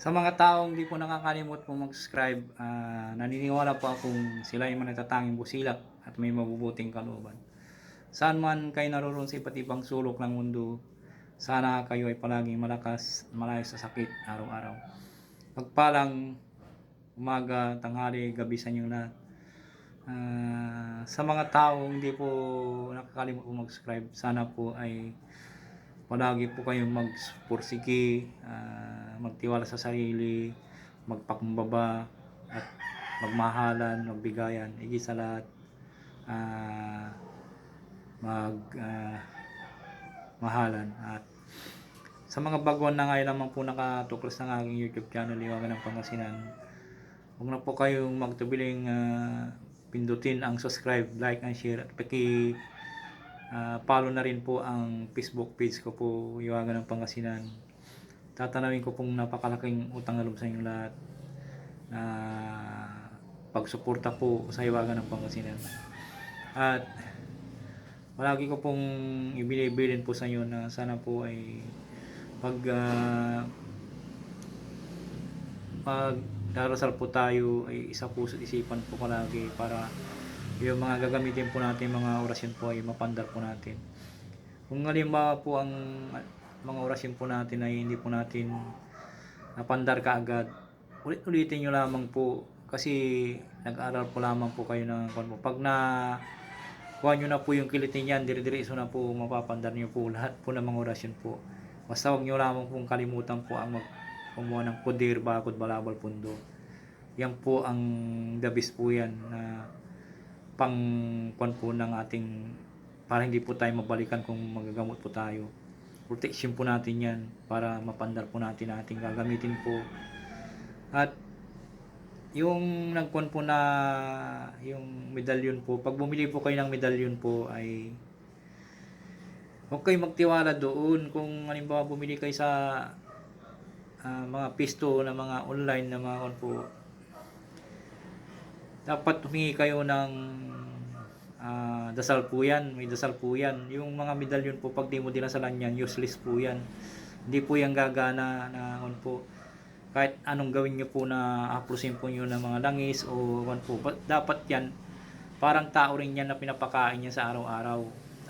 Sa mga taong di po nakakalimot po mag-subscribe, ah, naniniwala po akong sila ay managtatanging busilak at may mabubuting kalooban. Saan man kayo naroon sa iba't ibang sulok ng mundo, sana kayo ay palaging malakas, malayo sa sakit araw-araw. Pagpalang umaga, tanghali, gabi sa inyong lahat. Ah, sa mga taong hindi po nakakalimot po mag-subscribe, sana po ay palagi po kayong magpursige, ah, magtiwala sa sarili, magpakumbaba, at magmahalan, magbigayan, higit sa lahat, ah, mag ah, mahalan at sa mga baguhan na ngayon naman po nakatuklas ng aking YouTube channel, Iwagan ng Pangasinan. Huwag na po kayong magtubiling ah, pindutin ang subscribe, like, and share at paki ah, follow na rin po ang Facebook page ko po, Iwagan ng Pangasinan. Tatanawin ko pong napakalaking utang na loob sa inyong lahat na pagsuporta po sa Iwagan ng Pangasinan. At Malagi ko pong ibinibilin po sa inyo na sana po ay pag ah, pag darasal po tayo ay isa puso at isipan po palagi para yung mga gagamitin po natin mga orasyon po ay mapandar po natin. Kung halimbawa po ang mga orasyon po natin ay hindi po natin napandar kaagad, ulit-ulitin nyo lamang po kasi nag-aaral po lamang po kayo ng kung Pag na kuha nyo na po yung kilitin yan, dire-diretso na po mapapandar nyo po lahat po ng mga orasyon po. Basta huwag nyo lamang pong kalimutan po ang mag kumuha ng pudir, bakod, balabal, pundo. Yan po ang the best po yan na pang kwan po ng ating para hindi po tayo mabalikan kung magagamot po tayo. Protection po natin yan para mapandar po natin ating gagamitin po. At yung nagkuhan po na yung medalyon po, pag bumili po kayo ng medalyon po ay huwag kayo magtiwala doon kung halimbawa bumili kayo sa ah, mga pisto na mga online na mga po dapat humingi kayo ng ah, dasal po yan may dasal po yan. Yung mga medalyon po pag di mo dinasalan yan useless po yan. Hindi po yan gagana na kuwan po kahit anong gawin nyo po na aplusin po nyo ng mga langis o kuwan po Ba- dapat yan parang tao rin yan na pinapakain yan sa araw-araw.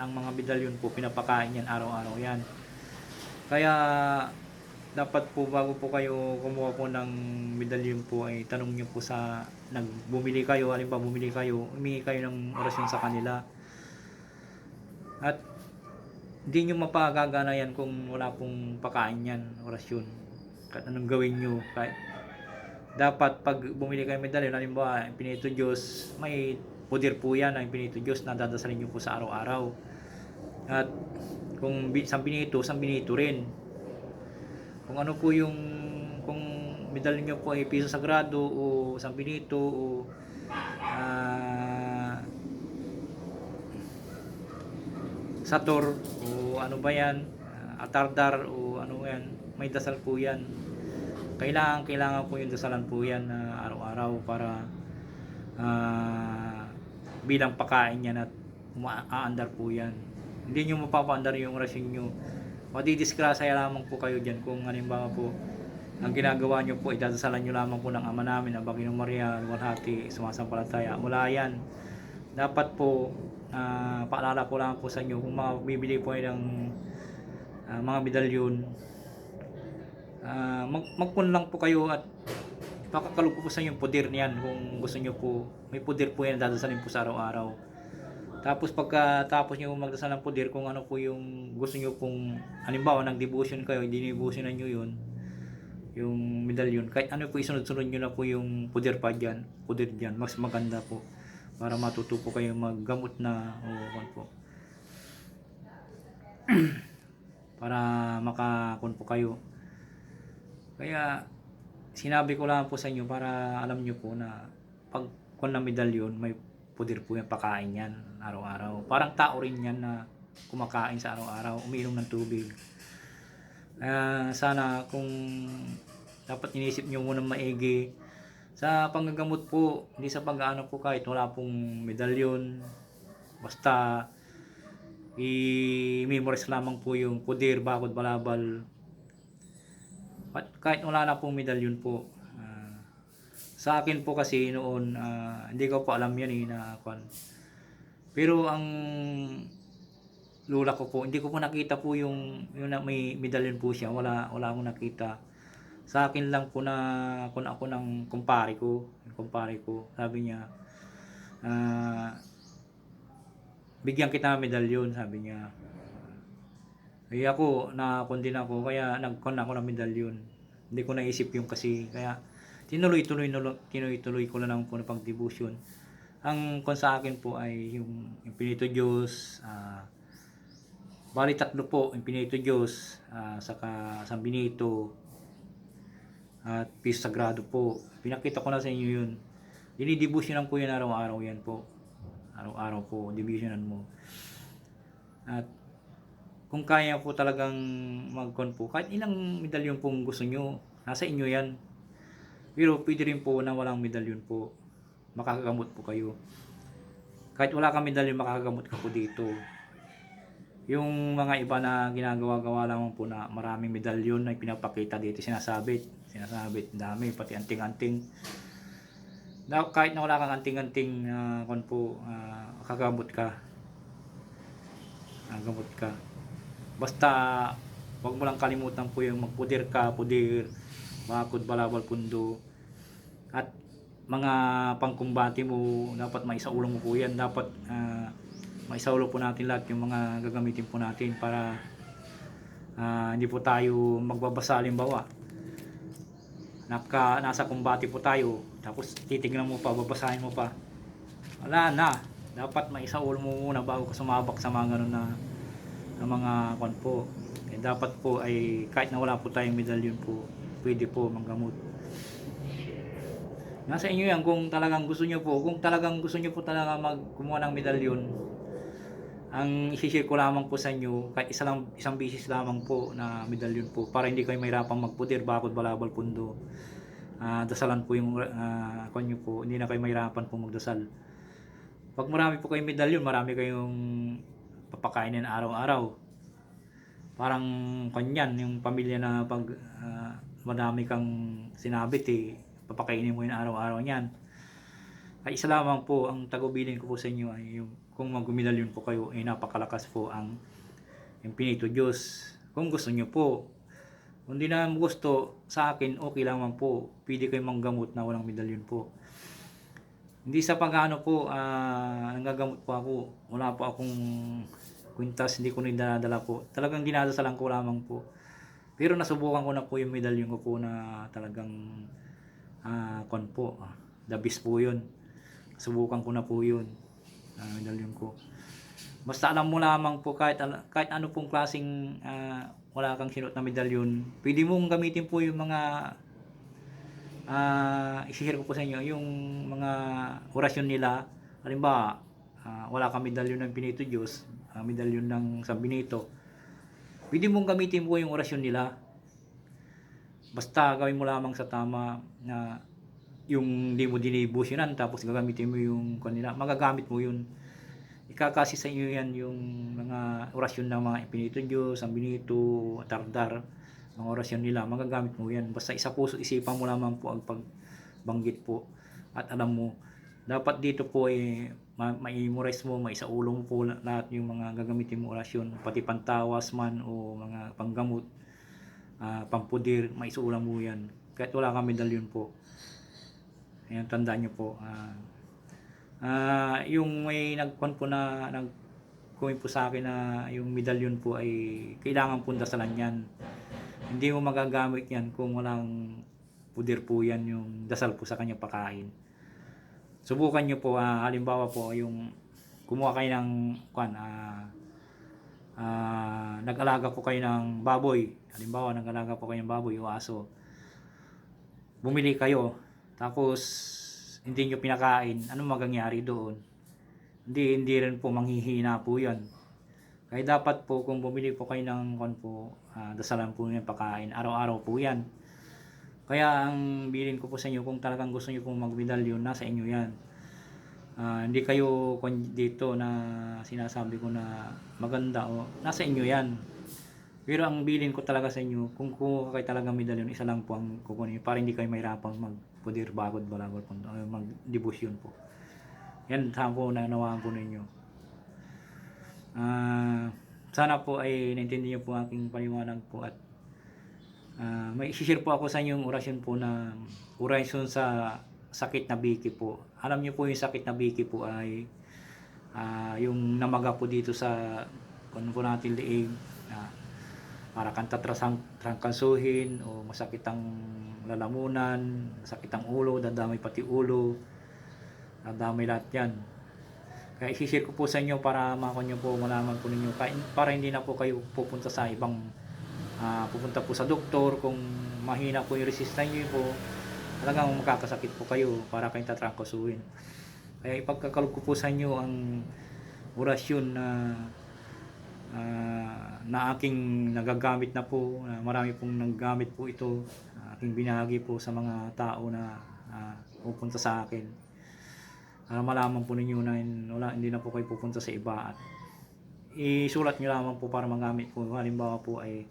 Ang mga medalyon po pinapakain yan araw-araw yan. Kaya dapat po bago po kayo kumuha po ng medalyon po ay tanong nyo po sa nagbumili kayo halimbawa bumili kayo humingi kayo ng orasyon sa kanila. At hindi nyo mapagagana yan kung wala pong pakain yan orasyon. Kahit anong gawin nyo kahit dapat pag bumili kayo ng medalyon halimbawa pinito Diyos may pudir po yan ang pinito Diyos na dadasalin nyo po sa araw-araw. At kung San Benito, San Benito rin kung ano po yung kung medalyon nyo po ay piso sagrado o San Benito o ah, Sator o ano ba yan ah, Atardar o ano yan may dasal po yan. Kailangan kailangan po yung dasalan po yan na araw-araw para ah, bilang pakain yan at umaandar po yan. Hindi nyo mapapaandar yung rasyon nyo madidiskrasya lamang po kayo dyan kung halimbawa po ang ginagawa nyo po idadasalan nyo lamang po ng ama namin ang Baginong Maria Luwalhati sumasampalataya. Wala yan dapat po ah, paalala ko lang po sa inyo kung mga bibili po kayo ng ah, mga medalyon ah, mag magpun lang po kayo at pakakalog po sa inyo yung poder niyan kung gusto nyo po may poder po yan dadasalin po sa araw-araw tapos pagka tapos niyo magdasal ng poder kung ano po yung gusto niyo kung halimbawa nag-devotion kayo, dinidevotionan niyo yun yung medalyon. Kahit ano po isunod-sunod niyo na po yung poder pa diyan, poder diyan, mas maganda po para matuto po kayo maggamot na o kung po. para makakon po kayo. Kaya sinabi ko lang po sa inyo para alam niyo po na pag kun na medalyon may pudir po yan, pakain yan araw-araw. Parang tao rin yan na kumakain sa araw-araw, umiinom ng tubig. Kaya sana kung dapat inisip nyo muna maigi sa panggagamot po, hindi sa pag-ano po kahit wala pong medalyon, basta i-memorize lamang po yung pudir, bakod, balabal, At kahit wala na pong medalyon po, sa akin po kasi noon, ah, hindi ko po alam yan eh, na kwan. Pero ang lula ko po, hindi ko po nakita po yung, yung na may medalyon po siya. Wala, wala akong nakita. Sa akin lang po na kung ako ng kumpare ko, kumpare ko, sabi niya, ah, bigyan kita ng medalyon, sabi niya. Eh ako, nakakon din ako, kaya nagkon ako ng medalyon. Hindi ko naisip yung kasi, kaya tinuloy-tuloy tinuloy-tuloy ko lang ang po na pag-devotion. Ang kon sa akin po ay yung Infinito Diyos, ah, bali tatlo po, Infinito Diyos, ah, saka San Benito, at Peace Sagrado po. Pinakita ko na sa inyo yun. Dinidevotionan ko yun araw-araw yan po. Araw-araw po, devotionan mo. At kung kaya po talagang mag-con po, kahit ilang medalyon pong gusto nyo, nasa inyo yan. Pero pwede rin po na walang medalyon po. Makakagamot po kayo. Kahit wala kang medalyon, makakagamot ka po dito. Yung mga iba na ginagawa-gawa lamang po na maraming medalyon na pinapakita dito, sinasabit. Sinasabit, dami, pati anting-anting. Na, kahit na wala kang anting-anting na kon po, ah, makagamot ka. Nagagamot ka. Basta, wag mo lang kalimutan po yung magpudir ka, pudir, bakod, balabal, pundo. At mga pangkumbati mo, dapat maisaulo mo po yan. Dapat ah, maisaulo po natin lahat yung mga gagamitin po natin para ah, hindi po tayo magbabasa halimbawa. Naka, nasa kumbati po tayo, tapos titignan mo pa, babasahin mo pa. Wala na. Dapat maisaulo mo muna bago ka sumabak sa mga ganun na ng mga kwan po. Eh, dapat po ay kahit na wala po tayong medalyon po, pwede po manggamot. Nasa inyo yan kung talagang gusto nyo po. Kung talagang gusto nyo po talaga mag kumuha ng medalyon, ang isishare ko lamang po sa inyo, kahit isa lang, isang bisis lamang po na medalyon po, para hindi kayo mahirapang magputir, bakod, balabal, pundo. Ah, dasalan po yung uh, kwan nyo po, hindi na kayo mahirapan po magdasal. Pag marami po kayong medalyon, marami kayong papakainin araw-araw. Parang kanyan, yung pamilya na pag ah, madami kang sinabit eh, papakainin mo yun araw-araw niyan. Ay isa lamang po, ang tagubilin ko po sa inyo ay yung kung magumedalyon po kayo ay napakalakas po ang yung pinito Diyos. Kung gusto nyo po, kung di na gusto sa akin, okay lamang po. Pwede kayo manggamot na walang medalyon po. Hindi sa pag-ano po, ah, nanggagamot po ako. Wala po akong kwintas, hindi ko dinadala po. Talagang dinadasalan ko lamang po. Pero nasubukan ko na po yung medalyon ko po na talagang ah kon po. ah, The best po yun. Subukan ko na po yun. Ah, medalyon ko. Basta alam mo lamang po kahit, kahit ano pong klaseng ah, wala kang sinuot na medalyon, pwede mong gamitin po yung mga ah i-share ko po sa inyo yung mga orasyon nila. Halimbawa, ah, wala kang medalyon ng Pinito Diyos, ah, medalyon ng San Benito. Pwede mong gamitin po yung orasyon nila. Basta gawin mo lamang sa tama na yung di mo dinibusyonan tapos gagamitin mo yung kanila. Magagamit mo yun. Ikakasi sa inyo yan yung mga orasyon ng mga Pinito Diyos, San Benito, Tardar mga orasyon nila, magagamit mo yan. Basta isa puso, isipan mo lamang po ang pagbanggit po. At alam mo, dapat dito po eh, ma- ma-memorize mo, maisaulong po lahat yung mga gagamitin mo orasyon, pati pantawas man o mga panggamot, ah, pampudir, maisuulang mo yan. Kahit wala kang medalyon po. Ayan, tandaan nyo po. ah ah, yung may nagkon po na nag po sa akin na yung medalyon po ay kailangan po dasalan yan. Hindi mo magagamit yan kung walang pudir po yan yung dasal po sa kanya pakain. Subukan nyo po, ah, halimbawa po, yung kumuha kayo ng, kwan, ah, ah, nag-alaga po kayo ng baboy. Halimbawa, nag-alaga po kayo ng baboy o aso. Bumili kayo, tapos hindi nyo pinakain, ano magagyari doon? Hindi, hindi rin po manghihina po yan. Kaya dapat po kung bumili po kayo ng kon po, ah, dasalan po yung pagkain. Araw-araw po yan. Kaya ang bilin ko po sa inyo, kung talagang gusto nyo pong magmedalyon, nasa inyo yan. Ah, hindi kayo dito na sinasabi ko na maganda o nasa inyo yan. Pero ang bilin ko talaga sa inyo, kung kuha kayo talaga medalyon, isa lang po ang kukunin para hindi kayo mahirapan mag-pudir bagod balagod po, uh, mag-debosyon po. Yan saan po nanawaan po ninyo. Ah, sana po ay naintindihan niyo po aking paliwanag po at ah, may share po ako sa inyong orasyon po na orasyon sa sakit na biki po. Alam niyo po yung sakit na biki po ay ah, yung namaga po dito sa kung natin liig na para kang tatrasang trangkansuhin o masakit ang lalamunan, masakit ang ulo, dadamay pati ulo, dadamay lahat yan. Kaya isishare ko po sa inyo para makon nyo po, malaman po ninyo, para hindi na po kayo pupunta sa ibang, ah, pupunta po sa doktor, kung mahina po yung resistance nyo po, talagang makakasakit po kayo para kayong tatrangkasuhin. Kaya ipagkakalog ko po sa inyo ang orasyon na ah, na aking nagagamit na po, na marami pong naggamit po ito, na aking binahagi po sa mga tao na ah, pupunta sa akin. Para malaman po ninyo na wala, hindi na po kayo pupunta sa iba at isulat nyo lamang po para magamit po. Halimbawa po ay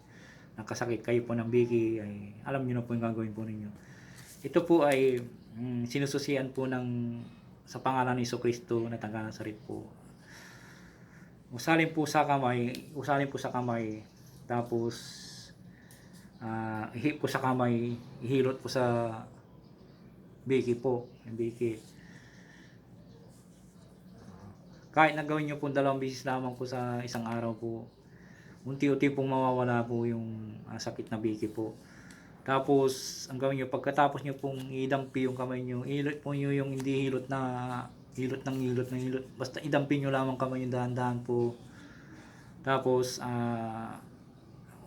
nakasakit kayo po ng biki, ay alam nyo na po yung gagawin po ninyo. Ito po ay mm, sinususian po ng sa pangalan ni Kristo na taga Nazaret po. Usalin po sa kamay, usalin po sa kamay, tapos ah ihip po sa kamay, ihilot po sa biki po, biki. Kahit nagawin nyo po dalawang bisis lamang po sa isang araw po, unti-unti pong mawawala po yung ah, sakit na biki po. Tapos, ang gawin nyo, pagkatapos nyo pong idampi yung kamay nyo, hilot po nyo yung hindi hilot na hilot ng hilot ng hilot. Basta idampi nyo lamang kamay nyo dahan-dahan po. Tapos, ah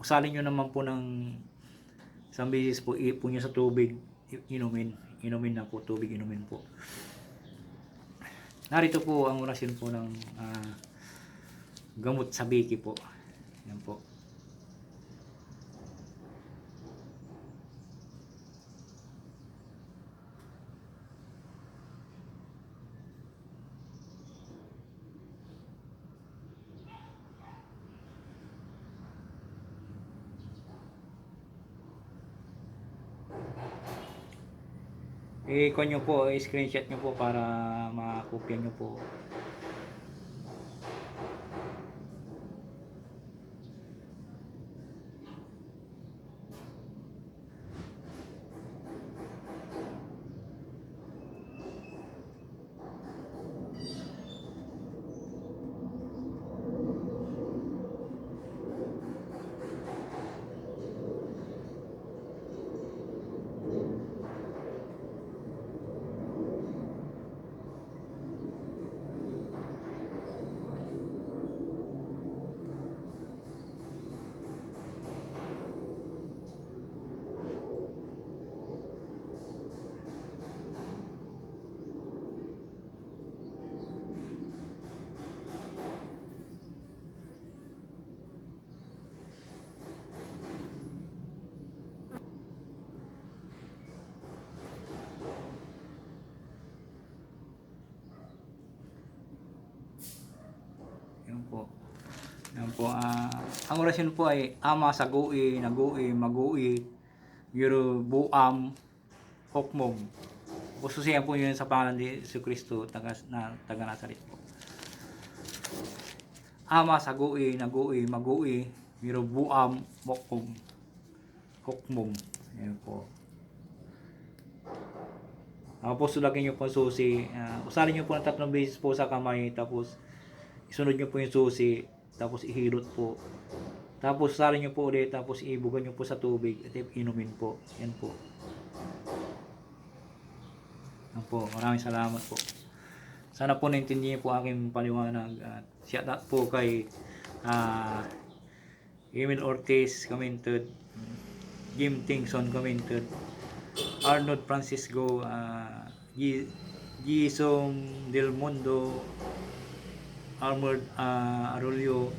usalin nyo naman po ng isang beses po, ipo nyo sa tubig, inumin. Inumin na po, tubig inumin po. Narito po ang orasyon po ng ah, gamot sa biki po. Yan po. I-con nyo po, i-screenshot nyo po para makopya nyo po. Yan po. Yan po. ah ang orasyon po ay ama sa gui, nagui, magui, yuro buam, hokmog. Ususiyan po yun sa pangalan ni Yesu Kristo, taga, na, taga Nazaret po. Ama sa gui, nagui, magui, yuro buam, hokmog. Hokmog. Yan po. Tapos sulagin nyo po susi. ah, usalin nyo po ng tatlong beses po sa kamay. Tapos isunod nyo po yung susi. Tapos ihilot po. Tapos usalin nyo po ulit. Tapos ibugan nyo po sa tubig. At inumin po. Yan po. Yan po. Maraming salamat po. Sana po naintindihan po aking paliwanag. At shout out po kay ah Emil Ortiz commented. Jim Tingson commented. Arnold Francisco, uh, G- Gisom Del Mundo, Armored uh, Arroyo,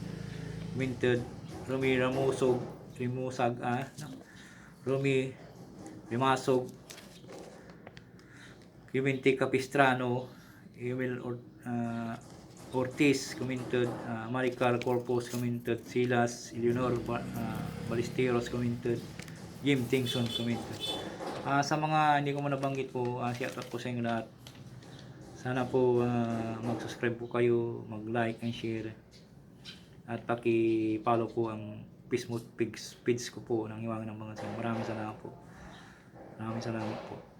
Minted, Rumi Ramosog, Rimusag, ah? Rumi Rimasog, Clemente Capistrano, Emil Or, uh, Ortiz commented, uh, Maricar Corpus commented, Silas Eleanor Ba- ah, Ballesteros commented, Jim Tingson commented. Ah, sa mga hindi ko nabanggit po, uh, shout out po sa inyo lahat. Sana po ah, mag-subscribe po kayo, mag-like and share. At paki-follow po ang Facebook page, page ko po ng Iwangan ng mga Maraming salamat po. Maraming salamat po.